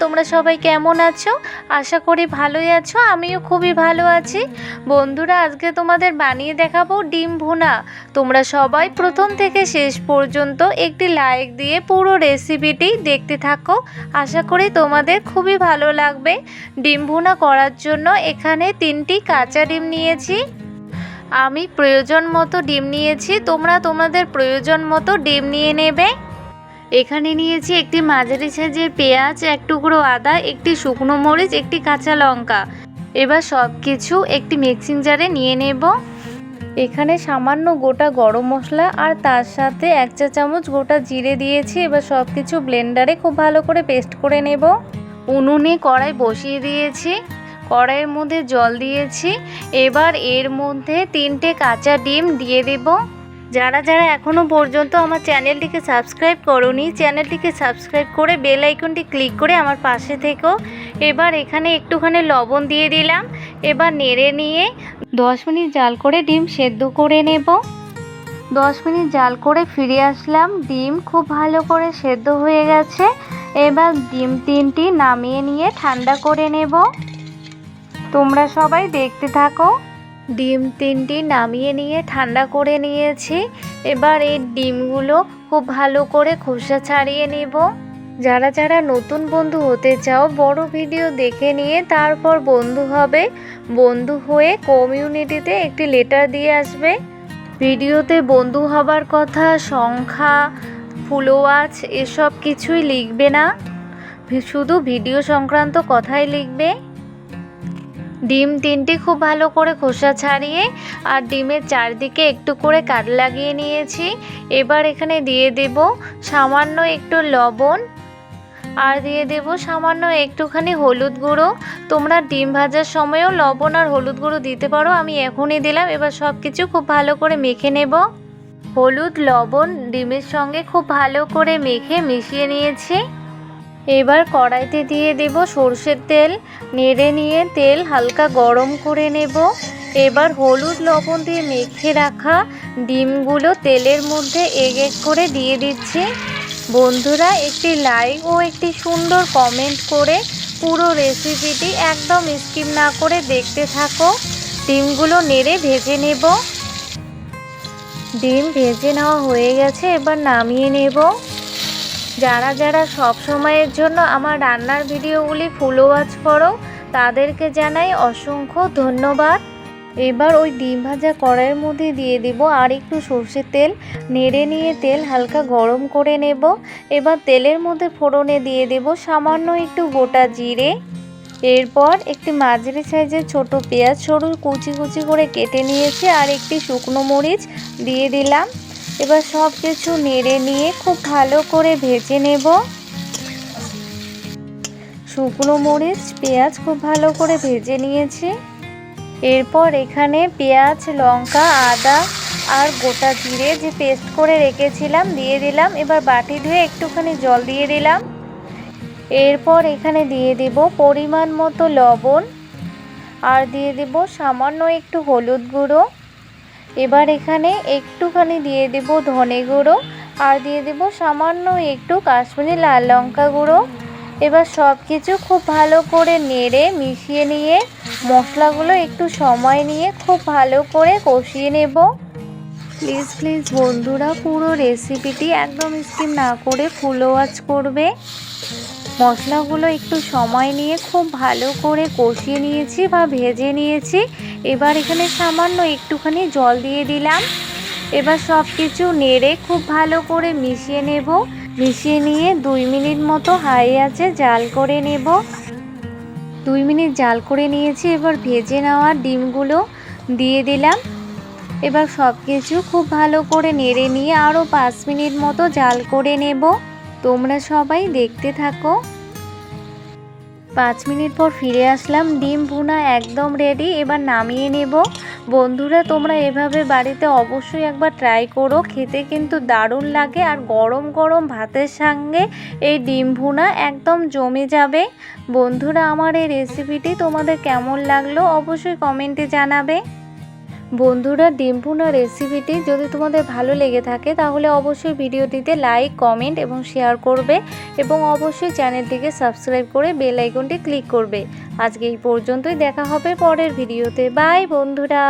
তোমরা সবাই কেমন আছো? আশা করি ভালোই আছো, আমিও খুবই ভালো আছি। বন্ধুরা, আজকে তোমাদের বানিয়ে দেখাবো ডিম ভুনা। তোমরা সবাই প্রথম থেকে শেষ পর্যন্ত একটি লাইক দিয়ে পুরো রেসিপিটি দেখতে থাকো। আশা করি তোমাদের খুবই ভালো লাগবে। ডিম ভুনা করার জন্য এখানে তিনটি কাঁচা ডিম নিয়েছি। আমি প্রয়োজন মতো ডিম নিয়েছি, তোমরা তোমাদের প্রয়োজন মতো ডিম নিয়ে নেবে। এখানে নিয়েছি একটি মাঝারি সাইজের পেঁয়াজ, এক টুকরো আদা, একটি শুকনো মরিচ, একটি কাঁচা লঙ্কা। এবার সব কিছু একটি মিক্সিং জারে নিয়ে নেব। এখানে সামান্য গোটা গরম মশলা আর তার সাথে এক চা চামচ গোটা জিরে দিয়েছি। এবার সব কিছু ব্লেন্ডারে খুব ভালো করে পেস্ট করে নেব। উনুনে কড়াই বসিয়ে দিয়েছি। কড়াইয়ের মধ্যে জল দিয়েছি। এবার এর মধ্যে তিনটে কাঁচা ডিম দিয়ে দেবো। যারা যারা এখনও পর্যন্ত আমার চ্যানেলটিকে সাবস্ক্রাইব করনি, চ্যানেলটিকে সাবস্ক্রাইব করে বেল আইকনটি ক্লিক করে আমার পাশে থেকো। এবার এখানে একটুখানি লবণ দিয়ে দিলাম। এবার নেড়ে নিয়ে দশ মিনিট জাল করে ডিম সেদ্ধ করে নেব। দশ মিনিট জাল করে ফিরে আসলাম। ডিম খুব ভালো করে সেদ্ধ হয়ে গেছে। এবার ডিম তিনটি নামিয়ে নিয়ে ঠান্ডা করে নেব। তোমরা সবাই দেখতে থাকো। ডিম তিনটি নামিয়ে নিয়ে ঠান্ডা করে নিয়েছি। এবার এই ডিমগুলো খুব ভালো করে খোসা ছাড়িয়ে নেব। যারা যারা নতুন বন্ধু হতে চাও, বড় ভিডিও দেখে নিয়ে তারপর বন্ধু হবে। বন্ধু হয়ে কমিউনিটিতে একটি লেটার দিয়ে আসবে। ভিডিওতে বন্ধু হবার কথা, সংখ্যা ফুলোয়াচ এসব কিছুই লিখবে না। শুধু ভিডিও সংক্রান্ত কথাই লিখবে। ডিম তিনটি খুব ভালো করে খোসা ছাড়িয়ে আর ডিমের চারদিকে একটু করে কাট লাগিয়ে নিয়েছি। এবার এখানে দিয়ে দেব সামান্য একটু লবণ আর দিয়ে দেব সামান্য একটুখানি হলুদ গুঁড়ো। তোমরা ডিম ভাজার সময়ও লবণ আর হলুদ গুঁড়ো দিতে পারো, আমি এখনই দিলাম। এবার সব কিছু খুব ভালো করে মেখে নেব। হলুদ, লবণ, ডিমের সঙ্গে খুব ভালো করে মেখে মিশিয়ে নিয়েছি। এবার কড়াইতে দিয়ে দেব সর্ষের তেল। নেড়ে নিয়ে তেল হালকা গরম করে নেব। এবার হলুদ লবণ দিয়ে মেখে রাখা ডিমগুলো তেলের মধ্যে এক এক করে দিয়ে দিচ্ছি। বন্ধুরা, একটি লাইক ও একটি সুন্দর কমেন্ট করে পুরো রেসিপিটি একদম স্কিপ না করে দেখতে থাকো। ডিমগুলো নেড়ে ভেজে নেব। ডিম ভেজে নেওয়া হয়ে গেছে, এবার নামিয়ে নেব। যারা যারা সব সময়ের জন্য আমার রান্নার ভিডিওগুলি ফুলো ওয়াচ করো, তাদেরকে জানাই অসংখ্য ধন্যবাদ। এবার ওই ডিম ভাজা কড়াইয়ের মধ্যে দিয়ে দেব আর একটু সর্ষের তেল, নেড়ে নিয়ে তেল হালকা গরম করে নেব। এবার তেলের মধ্যে ফোড়নে দিয়ে দেব সামান্য একটু গোটা জিরে। এরপর একটি মাঝারি সাইজের ছোট পেঁয়াজ সরু কুচি কুচি করে কেটে নিয়েছি আর একটি শুকনো মরিচ দিয়ে দিলাম। এবার সব কিছু নেড়ে নিয়ে খুব ভালো করে ভেজে নেব। শুকনো মরিচ, পেঁয়াজ খুব ভালো করে ভেজে নিয়েছি। এরপর এখানে পেঁয়াজ, লঙ্কা, আদা আর গোটা জিরে যে পেস্ট করে রেখেছিলাম দিয়ে দিলাম। এবার বাটি ধুয়ে একটুখানি জল দিয়ে দিলাম। এরপর এখানে দিয়ে দেব পরিমাণ মতো লবণ। আর দিয়ে দেব সামান্য একটু হলুদ গুঁড়ো। এবার এখানে একটুখানি দিয়ে দেব ধনে গুঁড়ো, আর দিয়ে দেব সামান্য একটু কাশ্মীরি লাল লঙ্কা গুঁড়ো। এবার সব কিছু খুব ভালো করে নেড়ে মিশিয়ে নিয়ে মশলাগুলো একটু সময় নিয়ে খুব ভালো করে কষিয়ে নেব। প্লিজ প্লিজ বন্ধুরা, পুরো রেসিপিটি একদম স্কিম না করে ফুল ওয়াচ করবে। মশলাগুলো একটু সময় নিয়ে খুব ভালো করে কষিয়ে নিয়েছি বা ভেজে নিয়েছি। এবার এখানে সামান্য একটুখানি জল দিয়ে দিলাম। এবার সব কিছু নেড়ে খুব ভালো করে মিশিয়ে নেব। মিশিয়ে নিয়ে দুই মিনিট মতো হাই আছে জাল করে নেব। দুই মিনিট জাল করে নিয়েছি, এবার ভেজে নেওয়া ডিমগুলো দিয়ে দিলাম। এবার সব কিছু খুব ভালো করে নেড়ে নিয়ে আরও পাঁচ মিনিট মতো জাল করে নেব। তোমরা সবাই দেখতে থাকো। পাঁচ মিনিট পর ফিরে আসলাম। ডিম ভুনা একদম রেডি এবার নামিয়ে নেব। বন্ধুরা, তোমরা এভাবে বাড়িতে অবশ্যই একবার ট্রাই করো। খেতে কিন্তু দারুণ লাগে আর গরম গরম ভাতের সঙ্গে এই ডিম ভুনা একদম জমে যাবে। বন্ধুরা, আমার এই রেসিপিটি তোমাদের কেমন লাগল অবশ্যই কমেন্টে জানাবে। বন্ধুরা ডিম ভুনা রেসিপিটি যদি তোমাদের ভালো লেগে থাকে, তাহলে অবশ্যই ভিডিওটিতে লাইক কমেন্ট এবং শেয়ার করবে এবং অবশ্যই চ্যানেলটিকে সাবস্ক্রাইব করে বেল আইকনটি ক্লিক করবে। আজকে এই পর্যন্তই, দেখা হবে পরের ভিডিওতে বাই বন্ধুরা।